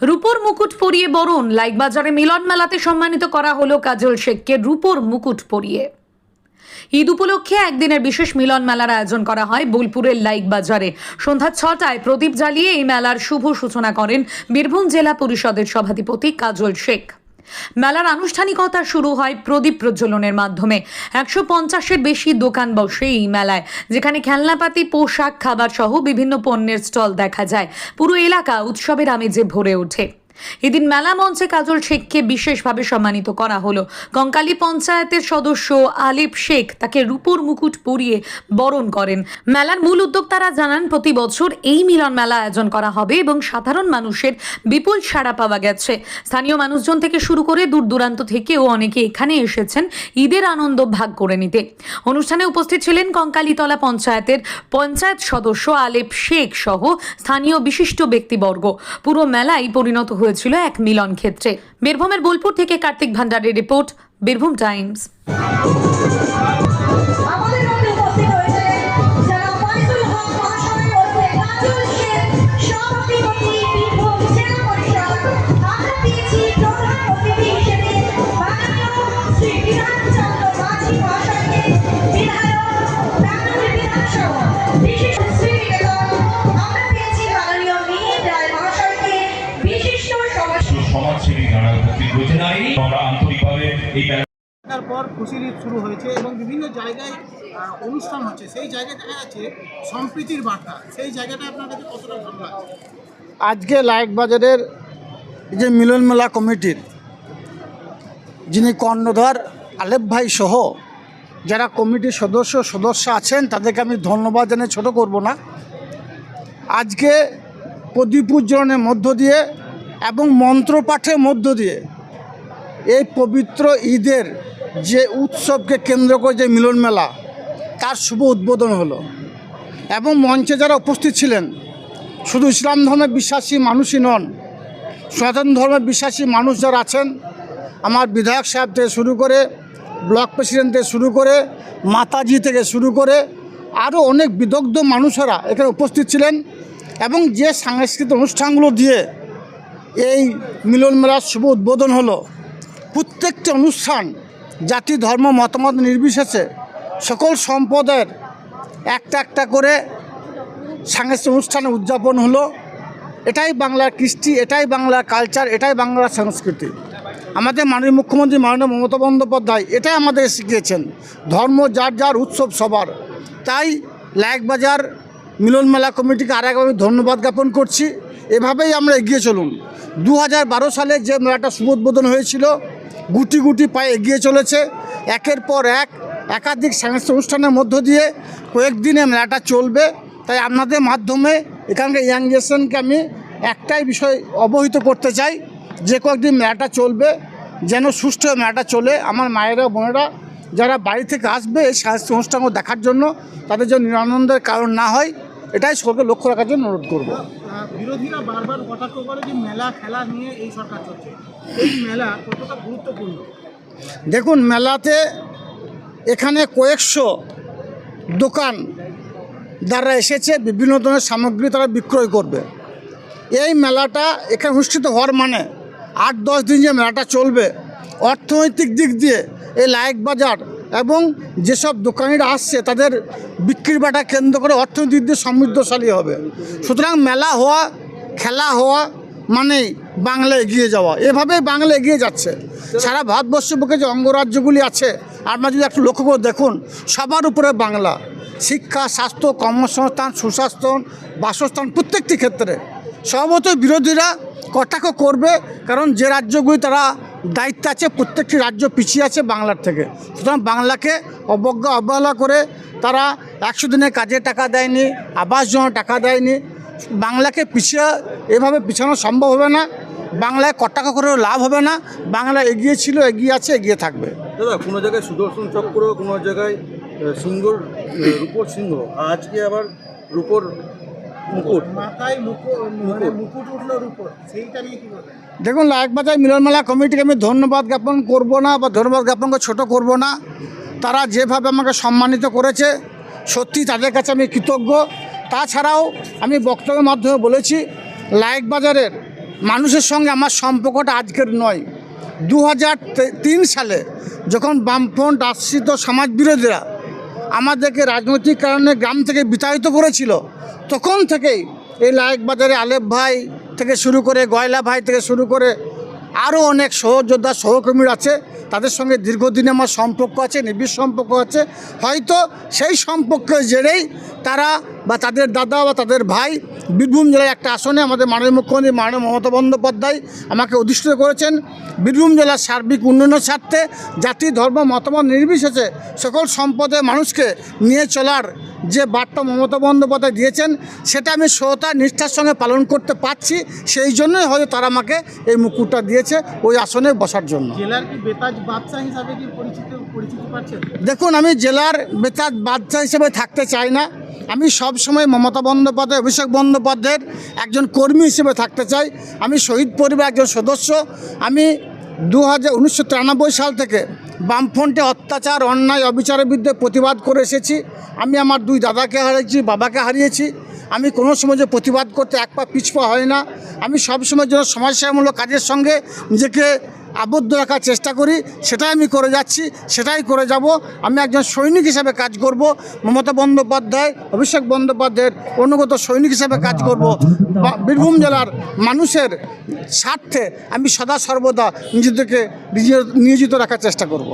রূপোর মুকুট পরিয়ে বরণ, লাইক বাজারে মিলন মেলাতে সম্মানিত করা হলো কাজল শেখকে রূপোর মুকুট পরিয়ে। ঈদ উপলক্ষে একদিনের বিশেষ মিলন মেলার আয়োজন করা হয় বোলপুরের লাইক বাজারে। সন্ধ্যা ছটায় প্রদীপ জ্বালিয়ে এই মেলার শুভ সূচনা করেন বীরভূম জেলা পরিষদের সভাধিপতি কাজল শেখ। মেলার আনুষ্ঠানিকতা শুরু হয় প্রদীপ প্রজ্বলনের মাধ্যমে। একশো পঞ্চাশের বেশি দোকান বসে এই মেলায়, যেখানে খেলনাপাতি, পোশাক খাবার সহ বিভিন্ন পণ্যের স্টল দেখা যায়। পুরো এলাকা উৎসবের আমেজে ভরে ওঠে। এদিন মেলা মঞ্চে কাজল শেখকে বিশেষভাবে সম্মানিত করা হলো। কঙ্কালী পঞ্চায়েতের সদস্য আলিফ শেখ তাকে রূপোর মুকুট পরিয়ে বরণ করেন। মেলার মূল উদ্যোক্তারা জানান, প্রতি বছর এই মিলন মেলা আয়োজন করা হবে এবং সাধারণ মানুষের বিপুল সাড়া পাওয়া গেছে। স্থানীয় মানুষজন থেকে শুরু করে দূর দূরান্ত থেকেও অনেকে এখানে এসেছেন ঈদের আনন্দ ভাগ করে নিতে। অনুষ্ঠানে উপস্থিত ছিলেন কঙ্কালীতলা পঞ্চায়েতের পঞ্চায়েত সদস্য আলেপ শেখ সহ স্থানীয় বিশিষ্ট ব্যক্তিবর্গ। পুরো মেলাই পরিণত হয়েছিল এক মিলন ক্ষেত্রে। বীরভূমের বোলপুর থেকে কার্তিক ভান্ডারের রিপোর্ট বীরভূম টাইমস। খুশির ঈদ শুরু হয়েছে এবং বিভিন্ন জায়গায় অনুষ্ঠান হচ্ছে। সেই জায়গায় দেখা যাচ্ছে সম্প্রীতির বার্তা। সেই জায়গাটা আপনার কাছে কতটা ভালো লাগে আজকে লাইক বাজারের যে মিলন মেলা কমিটির যিনি কর্ণধর আলেপ ভাই সহ যারা কমিটির সদস্য সদস্য আছেন, তাদেরকে আমি ধন্যবাদ জানিয়ে ছোট করব না। আজকে প্রদীপ উজ্জ্বলনের মধ্য দিয়ে এবং মন্ত্রপাঠের মধ্য দিয়ে এই পবিত্র ঈদের যে উৎসবকে কেন্দ্র করে যে মিলন মেলা, তার শুভ উদ্বোধন হলো। এবং মঞ্চে যারা উপস্থিত ছিলেন, শুধু ইসলাম ধর্মে বিশ্বাসী মানুষই নন, সনাতন ধর্মে বিশ্বাসী মানুষ যারা আছেন, আমার বিধায়ক সাহেব থেকে শুরু করে, ব্লক প্রেসিডেন্ট থেকে শুরু করে, মাতাজি থেকে শুরু করে, আরও অনেক বিদগ্ধ মানুষেরা এখানে উপস্থিত ছিলেন। এবং যে সাংস্কৃতিক অনুষ্ঠানগুলো দিয়ে এই মিলন মেলার শুভ উদ্বোধন হলো, প্রত্যেকটি অনুষ্ঠান জাতি, ধর্ম, মতামত নির্বিশেষে সকল সম্পদের একটা একটা করে সাংস্কৃতিক অনুষ্ঠানে উদযাপন হলো। এটাই বাংলার কৃষ্টি, এটাই বাংলার কালচার এটাই বাংলার সংস্কৃতি। আমাদের মাননীয় মুখ্যমন্ত্রী মাননীয় মমতা বন্দ্যোপাধ্যায় এটাই আমাদের শিখিয়েছেন। ধর্ম যার যার উৎসব সবার। তাই লায়কবাজার মিলন মেলা কমিটিকে আর আমি ধন্যবাদ জ্ঞাপন করছি। এভাবেই আমরা এগিয়ে চলুন। দু হাজার বারো সালে যে মেলাটা শুভ উদ্বোধন হয়েছিল গুটি গুটি পায়ে এগিয়ে চলেছে। একের পর এক একাধিক সাংস্কৃতিক অনুষ্ঠানের মধ্য দিয়ে কয়েকদিনে মেলাটা চলবে। তাই আপনাদের মাধ্যমে এখানকার ইয়াং জেনারেশনকে আমি একটাই বিষয় অবহিত করতে চাই, যে কয়েকদিন মেলাটা চলবে, যেন সুষ্ঠু মেলাটা চলে। আমার মায়েরা, বোনেরা যারা বাড়ি থেকে আসবে এই সাংস্কৃতিক অনুষ্ঠানগুলো দেখার জন্য, তাদের জন্য নিরানন্দের কারণ না হয়, এটাই সকলকে লক্ষ্য রাখার জন্য অনুরোধ করব। বিরোধীরা বারবার কটাক্ষ করে যে মেলা, খেলা নিয়ে এই সরকার চলছে। এই মেলা কতটা গুরুত্বপূর্ণ? দেখুন, মেলাতে এখানে কয়েকশো দোকান দ্বারা এসেছে, বিভিন্ন ধরনের সামগ্রী তারা বিক্রয় করবে। এই মেলাটা এখানে অনুষ্ঠিত হওয়ার মানে আট দশ দিন যে মেলাটা চলবে, অর্থনৈতিক দিক দিয়ে এই লায়ক বাজার এবং যেসব দোকানিরা আসছে, তাদের বিক্রির বাটা কেন্দ্র করে অর্থনৈতিক দিয়ে সমৃদ্ধশালী হবে। সুতরাং মেলা হওয়া, খেলা হওয়া মানেই বাংলা এগিয়ে যাওয়া। এভাবেই বাংলা এগিয়ে যাচ্ছে। সারা ভারতবর্ষের বুকে যে অঙ্গরাজ্যগুলি আছে, আপনারা যদি একটু লক্ষ্য করে দেখুন, সবার উপরে বাংলা। শিক্ষা, স্বাস্থ্য, কর্মসংস্থান, সুস্বাস্থ্য, বাসস্থান প্রত্যেকটি ক্ষেত্রে। সম্ভবত বিরোধীরা কটাক্ষ করবে, কারণ যে রাজ্যগুলি তারা দায়িত্ব আছে প্রত্যেকটি রাজ্য পিছিয়ে আছে বাংলার থেকে। সুতরাং বাংলাকে অবজ্ঞা অবহেলা করে তারা একশো দিনে কাজে টাকা দেয়নি আবাস জন্য টাকা দেয়নি। বাংলাকে পিছিয়ে এভাবে পিছানো সম্ভব হবে না। বাংলায় কটাক্ষ করেও লাভ হবে না। বাংলা এগিয়ে ছিল এগিয়ে আছে এগিয়ে থাকবে। দাদা কোনো জায়গায় সুদর্শন চক্র কোনো জায়গায় আহ, রূপোর সিংহ আজকে আবার রূপোর মুকুট। মাথায় মুকুট মানে মুকুট। উঠলোর উপর সেইটা নিয়ে কি বলবেন? দেখুন লায়কবাজার মিলনমেলা কমিটিকে আমি ধন্যবাদ জ্ঞাপন করব না বা ধন্যবাদ জ্ঞাপন করে ছোটো করব না। তারা যেভাবে আমাকে সম্মানিত করেছে সত্যি তাদের কাছে আমি কৃতজ্ঞ। তাছাড়াও আমি বক্তব্যের মাধ্যমে বলেছি লায়কবাজারের মানুষের সঙ্গে আমার সম্পর্কটা আজকের নয়। দু তিন সালে যখন বামফ্রন্ট আশ্রিত সমাজবিরোধীরা আমাদেরকে রাজনৈতিক কারণে গ্রাম থেকে বিতাড়িত করেছিল। তখন থেকেই এই লায়ক বাজারে আলেফ ভাই থেকে শুরু করে, গয়লা ভাই থেকে শুরু করে আরও অনেক সহযোদ্ধা, সহকর্মীর আছে। তাদের সঙ্গে দীর্ঘদিনে আমার সম্পর্ক আছে, নিবিড় সম্পর্ক আছে। হয়তো সেই সম্পর্কের জেরেই তারা বা তাদের দাদা বা তাদের ভাই বীরভূম জেলার একটা আসনে আমাদের মাননীয় মুখ্যমন্ত্রী মাননীয় মমতা বন্দ্যোপাধ্যায় আমাকে অধিষ্ঠিত করেছেন। বীরভূম জেলার সার্বিক উন্নয়নের স্বার্থে জাতি ধর্ম মতামত নির্বিশেষে সকল সম্পদের মানুষকে নিয়ে চলার যে বার্তা মমতা বন্দ্যোপাধ্যায় দিয়েছেন সেটা আমি শ্রোতা নিষ্ঠার সঙ্গে পালন করতে পারছি। সেই জন্যই হয়তো তারা আমাকে এই মুকুটটা দিয়েছে ওই আসনে বসার জন্য। জেলার কি বেতাজ বাদশাহ হিসাবে কি পরিচিত পরিচিতি পাচ্ছেন? দেখুন আমি জেলার বেতাজ বাচ্চা হিসেবে থাকতে চাই না। আমি সব সময় মমতা বন্দ্যোপাধ্যায়, অভিষেক বন্দ্যোপাধ্যায়ের একজন কর্মী হিসেবে থাকতে চাই। আমি শহীদ পরিবার একজন সদস্য। আমি দু হাজার সাল থেকে বামফ্রন্টে অত্যাচার, অন্যায় অবিচারের বিরুদ্ধে প্রতিবাদ করে এসেছি। আমি আমার দুই দাদাকে হারিয়েছি, বাবাকে হারিয়েছি। আমি কোনো সময় যে প্রতিবাদ করতে এক পা পিছপা হয় না। আমি সবসময় যেন সমাজসেবামূলক কাজের সঙ্গে নিজেকে আবদ্ধ রাখার চেষ্টা করি, সেটাই আমি করে যাচ্ছি, সেটাই করে যাব। আমি একজন সৈনিক হিসেবে কাজ করব। মমতা বন্দ্যোপাধ্যায়, অভিষেক বন্দ্যোপাধ্যায়ের অনুগত সৈনিক হিসেবে কাজ করব। বীরভূম জেলার মানুষের স্বার্থে আমি সদা সর্বদা নিজেদেরকে নিয়োজিত রাখার চেষ্টা করব।